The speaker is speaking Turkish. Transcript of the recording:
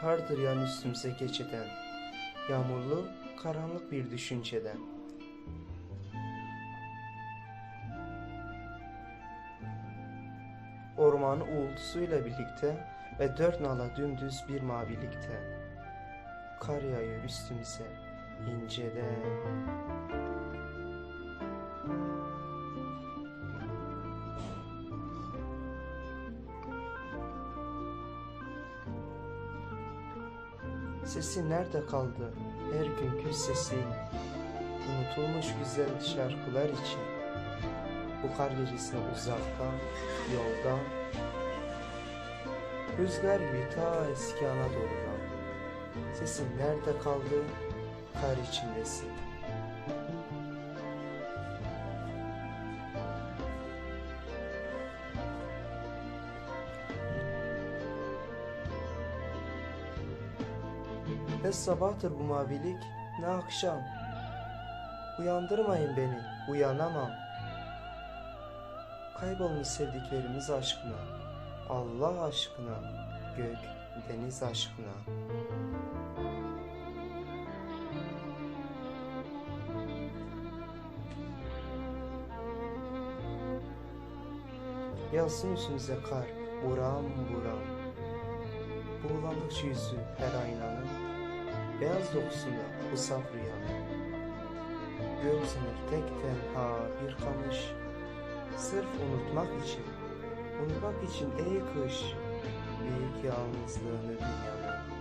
kardır yan üstümüze geçeden. Yağmurlu, karanlık bir düşünceden. Ormanı uğultusuyla birlikte ve dört nala dümdüz bir mavilikte. Kar yağıyor üstümüze inceden. Sesin nerede kaldı? Her günkü sesin. Unutulmuş güzel şarkılar için. Bu kar gecesine uzaktan, yoldan. Rüzgar gibi ta eski Anadolu'dan. Sesin nerede kaldı? Kar içindesin. Ne sabahtır bu mavilik, ne akşam. Uyandırmayın beni, uyanamam. Kaybolmuş sevdiklerimiz aşkına, Allah aşkına, gök, deniz aşkına. Yalsın üstümüze kar, buram buram. Buğulandıkça yüzü her aynanın, Beyaz dokusunda bu saf rüyanın. Göğsüne tek tenha bir kamış, Sırf unutmak için, unutmak için ey kış, Büyük yalnızlığını dünyanın.